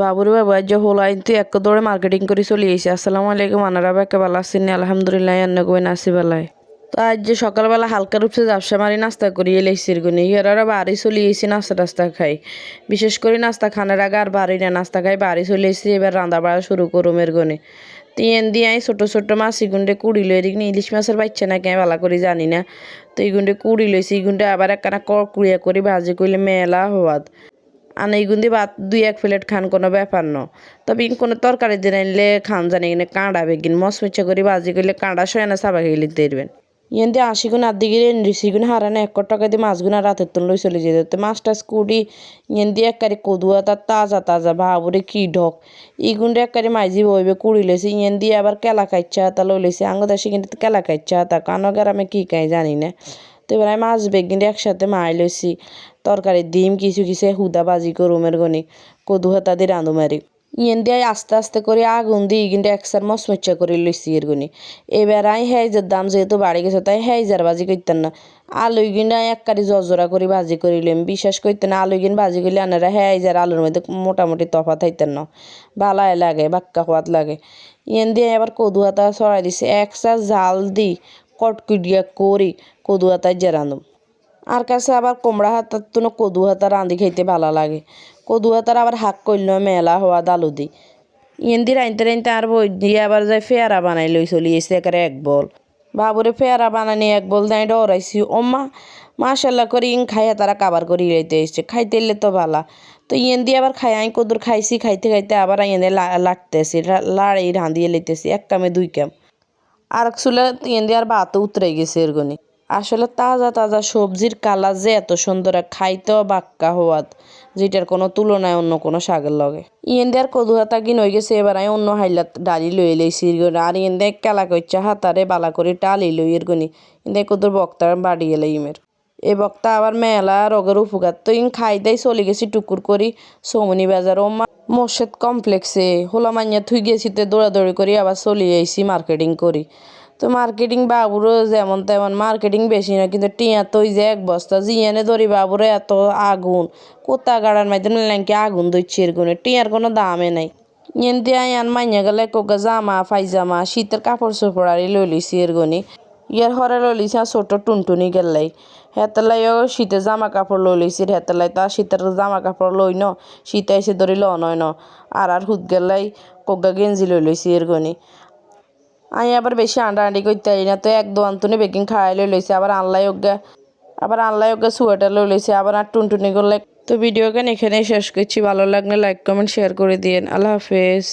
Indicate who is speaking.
Speaker 1: বাবুরে বাবু, আজ হোলাই তুই এক দৌড়ে মার্কেটিং করে চলে এসে আসসালামু আলাইকুম, আনারা বাকে ভালো আছেন? আলহামদুলিল্লাহ কই নাসি বেলায় তো আজ যে সকালবেলা হালকা রূপসে ব্যবসা মারি, নাস্তা করি এলাইছির গুনি। ইয়ারা বাড়ি চলে এসে নাস্তা টাস্তা খাই। বিশেষ করে নাস্তা খানের আগে আর বাড়ি না, নাস্তা খাই, বাড়ি চলে এসে এবার রান্না বাড়া শুরু করুম এর গুনি। তিন দিয়ে আই ছোটো ছোটো মাছ গুন্ডে কুড়ি লই এদিক ইলিশ মাছের বাচ্চা না কেন ভালো করে জানি না। তো এই গুন্ডে কুড়ি লইছি, এই গুন্ডে আবার একখানা কুড়িয়া করে, ভাজি করলে মেলা হওয়াত। আর এইগুন্দি ভাত দুই এক প্লেট খান, কোনো ব্যাপার ন। তবে ইন কোনো তরকারি দিন আনলে খান জানি কিনে কাঁড়া বেগিন, মস মিচ্ছা করে বাজি করলে কাঁড়া সয় না সাবা খেয়ে লিখতে পারবেন ইয়ান দিয়ে আশি গুণ আদি গিয়ে রিসি গুণ হারানো এক টাকা দিয়ে মাছ গুণ রাতের তুন লই চলে যেতে তো মাছটা স্কুটি, ইয়ান দিয়ে এককারে কদুয়া, তার তাজা তাজা ভাবরে কি ঢক। ই গুণটা এককারে মাইজি বইবে, কুড়ি লেছে ইয়ান দিয়ে আবার কেলা কাইচ্ছা, তা লই লেছে আঙ্গ দেশে কিন্তু কেলা কাইচ্ছা, তা কানো গ্রামে কি কাই জানি না। তো এবার আমি মাছ বেগিন একসাথে মাই লইছি। তরকারি, ডিম, কিছু কিছু হুদা বাজি করুমের গনি, কদু হাতা দিয়ে রাঁধু মারি। ইয়েন দিয়ে আস্তে আস্তে করে আগুন দিয়ে কিন্তু একসার মচমচা করে লইছি এর গুনি। এবার আই হেজের দাম যেহেতু বাড়ি গেছে, তাই হেজার বাজি করতেন না। আলু গিনা এক কারি জজরা করে ভাজি করিলাম। বিশ্বাস করতেন আলু গিন ভাজি করলে আনারা হেজার আলুর মধ্যে মোটামুটি তফাত হইতেন না। ভালাই লাগে, বাক্কা খোয়াত লাগে। ইয়েন দিয়ে এবার কদু হাতা ছড়াই দিছে। একসা জাল দি কটকুডিয়া করি কদু হাতায় জেরানো। আর কাছে আবার কোমড়া হাতার তুনো কদু হাতা রাঁধি খাইতে ভালো লাগে। কদু হাতার আবার হাক করল মেলা হওয়া দালু দি ইয়েন্দি রাইনতে রাইনতে আর বই দিয়ে আবার যাই ফেয়ারা বানাই লই চলি এসে একারে এক বল। বাবুরে ফেয়ারা বানানি এক বল দাই ডরাইছি। ওম্মা, মাশাল্লাহ করে ইং খাইয়া তারা কাবার করে লইতে এসছে। খাইতে এলে তো ভালা। তো ইয়েন দিয়ে আবার খাই আমি কদুর খাইছি, খাইতে খাইতে আবার ইয়েনে লাটতেছি লাড়াই রাঁধিয়ে লইতেছি। এক কামে দুই কাম। আর চুলে দিয়ে আর ভাতও উতরে গেছে এরগনি। আসলে তাজা তাজা সবজির কালার যে এত সুন্দর খাইতেও বাক্কা হওয়াত, যেটার কোনো তুলনায় অন্য কোনো শাকের লগে। ইয়েন দিয়ে আর কদু হাতা গিন হয়ে গেছে, এবার আমি অন্য হাইলাত ডালি লই লইছি আর ইয়েন দিয়ে কেলা কইচা হাতারে বালা করে টালি লই এর গনি ইন্দে কদুর বক্তার বাড়ি এলে ইমের। এ বক্তা আবার মেলা রোগের উপকার। তো ইন খাই দেয় চলে গেছি টুকুর করি, সৌমনি বাজার। ও মোর্শেদ কমপ্লেক্সে হোলা মাইয়া থুই গেছি তো দৌড়াদৌড়ি করি, আবার চলে আইসি মার্কেটিং করি। তো মার্কেটিং বাবুরও যেমন তেমন মার্কেটিং বেশি না, কিন্তু টিয়া তো যে এক বস্তা জিয়ানে ধরি, বাবুরে এত আগুন। কোথা গাড়ার মাধ্যমে ল্যাঙ্কি আগুন দইছে এরগুনে টিয়ার কোনো দামে নাই। ইয়েন দিয়ে আন মাইয়া গেলে কোকা জামা, পাইজামা, শীতের কাপড় চোপড় আরি লই লিছি এরগুনি ইয়ার হরে লই আর ছোট টুনটুনি গেলাই হেতেলাইও শীতের জামা কাপড় লই লিছি হেতেলাই তা শীতের জামা কাপড় লই ন শীতে এসে ধরি ল নয় ন আর আর হুদ গেলাই কোগা গেঞ্জি লই লইছি এরগুনি আমি আবার বেশি আন্ডা আন্ডি করতে পারি না, তো এক দো আন্তনে বেকিং খাড়াই লই লইছে আবার আনলাই ওগা আবার আনলাই ওগা সোয়েটার লই লইছে আবার আর টুনটুনি করলে তো ভিডিওকে এখানেই শেষ করছি, ভালো লাগলে লাইক কমেন্ট শেয়ার করে দিন আল্লাহ হাফেজ।